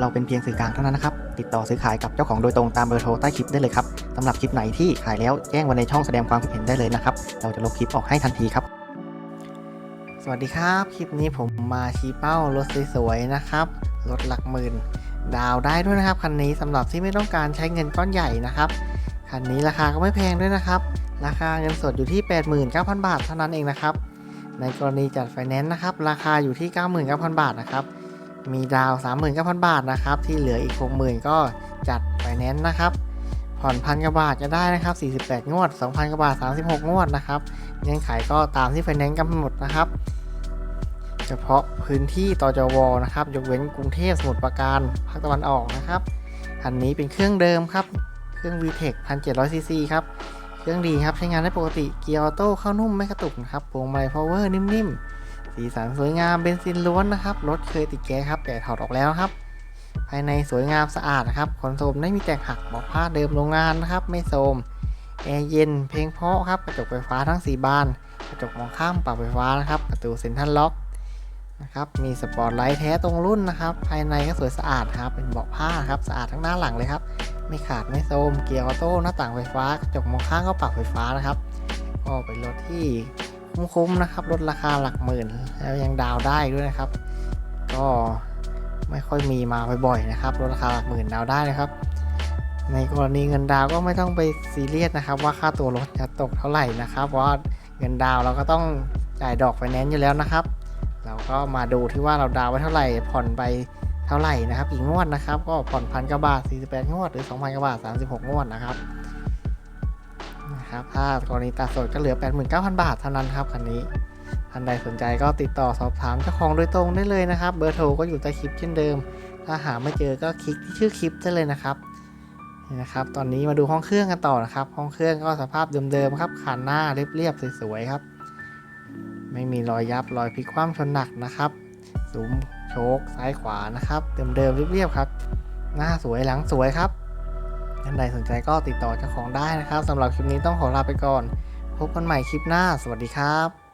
เราเป็นเพียงสื่อกลางเท่านั้นนะครับ ติดต่อซื้อขายกับเจ้าของโดยตรงตามเบอร์โทรใต้คลิปได้เลยครับสำหรับคลิปไหนที่ขายแล้วแจ้งไว้ในช่องแสดงความคิดเห็นได้เลยนะครับ เราจะลบคลิปออกให้ทันทีครับ สวัสดีครับ คลิปนี้ผมมาชี้เป้ารถสวยๆนะครับรถหลักหมื่น ดาวได้ด้วยนะครับคันนี้สำหรับที่ไม่ต้องการใช้เงินก้อนใหญ่นะครับคันนี้ราคาก็ไม่แพงด้วยนะครับ ราคาเงินสดอยู่ที่ 89,000 บาทเท่านั้นเองนะครับ ในกรณีจัดไฟแนนซ์นะครับ ราคาอยู่ที่ 99,000 บาทนะครับ มีดาว 39,000 บาทนะครับ ที่เหลืออีก 60,000 ก็จัดไฟแนนนะครับ ผ่อนพันกว่าบาทจะได้นะครับ 48 งวด 2,000กว่าบาท 36 งวดนะครับเงื่อนไขก็ตามที่ไฟแนนซ์กำหนดนะครับ เฉพาะพื้นที่ตจวนะครับ ยกเว้นกรุงเทพสมุทรปราการภาคตะวันออกนะครับคันนี้เป็นเครื่องเดิมครับ เครื่อง VTEC 1,700 cc ครับ เครื่องดีครับใช้งานได้ปกติ เกียร์ออโต้เข้านุ่มไม่กระตุกนะครับพวงมาลัยพาวเวอร์นิ่มๆ สีสันสวยงามเบนซินล้วนนะครับรถเคยติดแก๊สครับแต่ถอดออกแล้วครับ ภายในสวยงามสะอาดนะครับคอนโซลไม่มีแตกหักบอกผ้าเดิมโรงงานนะครับ ไม่โทรมแอร์เย็นเพลงเพาะครับกระจกไฟฟ้าทั้ง 4 บาน กระจกมองข้ามปรับไฟฟ้านะครับประตูเซ็นทรัลล็อกนะครับมีสปอร์ตไลท์แท้ตรงรุ่นนะครับ ภายในก็สวยสะอาดครับเป็นเบาะผ้าครับสะอาดทั้งหน้าหลังเลยครับไม่ขาดไม่โทรมเกียร์ออโต้หน้าต่างไฟฟ้ากระจกมองข้างก็ปรับไฟฟ้านะครับก็เป็นรถที่ คุ้มๆนะครับรถราคาหลักหมื่น แล้วยังดาวได้ด้วยนะครับ ก็ไม่ค่อยมีมาบ่อยๆนะครับรถราคาหลักหมื่นดาวได้นะครับ ในกรณีเงินดาวก็ไม่ต้องไปซีเรียสนะครับ ว่าค่าตัวรถจะตกเท่าไหร่นะครับเพราะเงินดาวเราก็ต้องจ่ายดอกไฟแนนซ์อยู่แล้วนะครับ เราก็มาดูที่ว่าเราดาวไว้เท่าไหร่ผ่อนไปเท่าไหร่นะครับ อีกงวดนะครับ ก็ผ่อนพันกว่าบาท 48 งวด หรือ 2,000กว่าบาท 36 งวดนะครับ นะครับถ้ากรณีตัดสดก็เหลือ 89,000 บาทเท่านั้นครับคันนี้ท่านใดสนใจก็ติดต่อสอบถามเจ้าของโดยตรงได้เลยนะครับ เบอร์โทรก็อยู่ใต้คลิปเช่นเดิม ถ้าหาไม่เจอก็คลิกที่ชื่อคลิปได้เลยนะครับนี่นะครับ ตอนนี้มาดูห้องเครื่องกันต่อนะครับ ห้องเครื่องก็สภาพเดิมๆครับขันหน้าเรียบๆสวยๆครับ ไม่มีรอยยับรอยพลิกคว่ำชนหนักนะครับสูมโชคซ้ายขวานะครับ เดิมๆเรียบๆครับ หน้าสวยหลังสวยครับ ท่านใดสนใจก็ติดต่อเจ้าของได้นะครับสำหรับคลิปนี้ต้องขอลาไปก่อน พบกันใหม่คลิปหน้า สวัสดีครับ